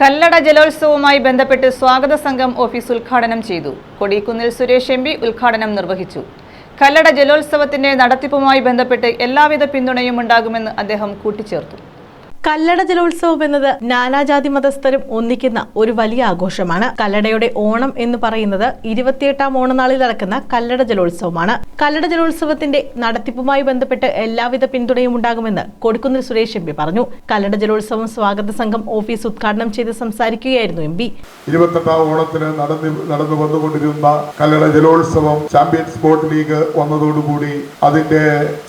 കല്ലട ജലോത്സവവുമായി ബന്ധപ്പെട്ട് സ്വാഗത സംഘം ഓഫീസ് ഉദ്ഘാടനം ചെയ്തു. കൊടിക്കുന്നിൽ സുരേഷ് എം ഉദ്ഘാടനം നിർവഹിച്ചു. കല്ലട ജലോത്സവത്തിന്റെ നടത്തിപ്പുമായി ബന്ധപ്പെട്ട് എല്ലാവിധ പിന്തുണയും ഉണ്ടാകുമെന്ന് അദ്ദേഹം കൂട്ടിച്ചേർത്തു. കല്ലട ജലോത്സവം എന്നത് നാനാജാതി മതസ്ഥരും ഒന്നിക്കുന്ന ഒരു വലിയ ആഘോഷമാണ്. കല്ലടയുടെ ഓണം എന്ന് പറയുന്നത് ഇരുപത്തിയെട്ടാം ഓണനാളിൽ നടക്കുന്ന കല്ലട ജലോത്സവമാണ് കല്ലട ജലോത്സവത്തിന്റെ നടത്തിപ്പുമായി ബന്ധപ്പെട്ട് എല്ലാവിധ പിന്തുണയും ഉണ്ടാകുമെന്ന് കൊടിക്കുന്നിൽ സുരേഷ് എം പി പറഞ്ഞു. കല്ലട ജലോത്സവം സ്വാഗത സംഘം ഓഫീസ് ഉദ്ഘാടനം ചെയ്ത് സംസാരിക്കുകയായിരുന്നു എം പി. ഇരുപത്തെട്ടാം ഓണത്തിന് നടന്നു വന്നുകൊണ്ടിരുന്ന കല്ലട ജലോത്സവം ചാമ്പ്യൻസ് സ്പോർട്സ് ലീഗ് വന്നതോടുകൂടി അതിന്റെ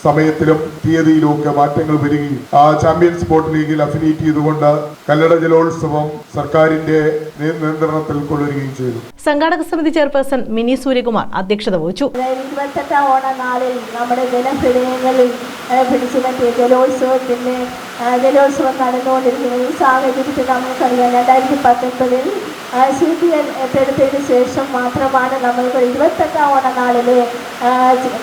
സമയത്തിലും തീയതിയിലും ഒക്കെ മാറ്റങ്ങൾ വരികയും ആ ചാമ്പ്യൻസ് ബോട്ട് ലീഗിൽ അഫിലിയേറ്റ് ചെയ്തുകൊണ്ട് കല്ലട ജലോത്സവം സർക്കാരിന്റെ നിയന്ത്രണത്തിൽ കൊണ്ടുവരികയും ചെയ്തു. സംഘാടക സമിതി ചെയർപേഴ്സൺ മിനി സൂര്യകുമാർ അധ്യക്ഷത വഹിച്ചു. ജലോത്സവത്തിന്റെ ഓണനാളിൽ നമ്മുടെ പിടിച്ചു പറ്റിയ ആ, ജലോത്സവം നടന്നുകൊണ്ടിരിക്കുന്ന ഈ സാഹചര്യത്തിൽ നമുക്കറിയാം രണ്ടായിരത്തി പത്തൊൻപതിൽ സി പി എൽ ഏറ്റെടുത്തതിന് ശേഷം മാത്രമാണ് നമ്മൾക്ക് ഇരുപത്തെട്ടാം ഓണനാളിലെ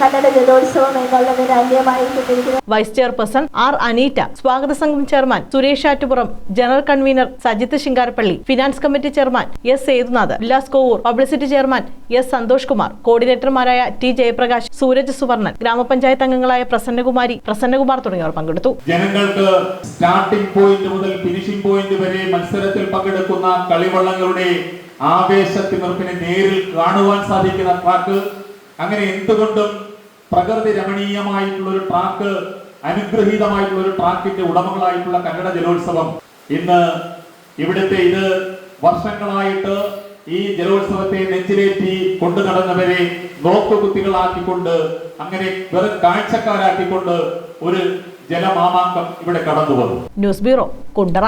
കന്നഡ ജലോത്സവം എന്നുള്ളതിന് അന്യമായിരിക്കുന്നത് വൈസ് ചെയർപേഴ്സൺ ആർ അനീറ്റ സ്വാഗത സംഘം chairman Suresh Attupuram general convener Sajith Singarappally finance committee chairman S Sethunath Vilas Kovoor publicity chairman S Santhosh Kumar കോർഡിനേറ്റർമാരായ T Jayaprakash Sooraj Suvarnan ഗ്രാമപഞ്ചായത്ത് അംഗങ്ങളായ പ്രസന്നകുമാരി പ്രസന്നകുമാർ തുടങ്ങിയവർ പങ്കെടുത്തു. ജനങ്ങൾക്ക് സ്റ്റാർട്ടിംഗ് പോയിന്റ് മുതൽ ഫിനിഷിംഗ് പോയിന്റ് വരെ മത്സരത്തിൽ പങ്കെടുക്കുന്ന കളിവള്ളങ്ങളുടെ ആവേശത്തിമിർപ്പിനെ നേരിൽ കാണുവാൻ സാധിക്കുന്ന ട്രാക്ക് അങ്ങനെ എന്തുകൊണ്ടും പ്രകൃതി രമണീയമായിട്ടുള്ള ഒരു ട്രാക്ക് അനുഗ്രഹീതമായിട്ടുള്ള ഒരു ട്രാക്കിന്റെ ഉടമകളായിട്ടുള്ള കന്നഡ ജലോത്സവം ഇന്ന് ഇവിടുത്തെ ഇത് വർഷങ്ങളായിട്ട് ഈ ജലോത്സവത്തെ നെഞ്ചിലേറ്റി കൊണ്ടു നടന്നവരെ നോക്കുകുത്തികളാക്കിക്കൊണ്ട് അങ്ങനെ വെറും കാഴ്ചക്കാരാക്കിക്കൊണ്ട് ഒരു ജലമാമാങ്കം ഇവിടെ കടന്നു വന്നു ന്യൂസ് ബ്യൂറോ കുണ്ടറ.